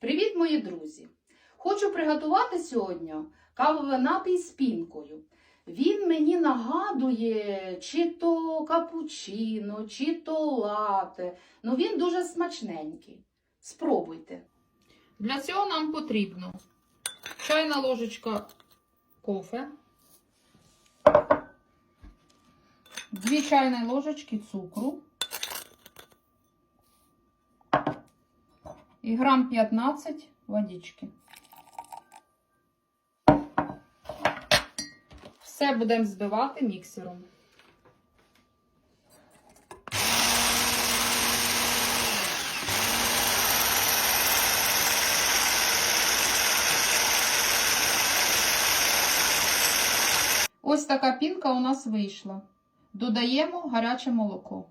Привіт, мої друзі! Хочу приготувати сьогодні кавовий напій з пінкою. Він мені нагадує чи то капучино, чи то лате. Ну він дуже смачненький. Спробуйте. Для цього нам потрібно чайна ложечка кофе, 2 чайні ложечки цукру і грам 15 водички. Все будемо збивати міксером. Ось така пінка у нас вийшла. Додаємо гаряче молоко.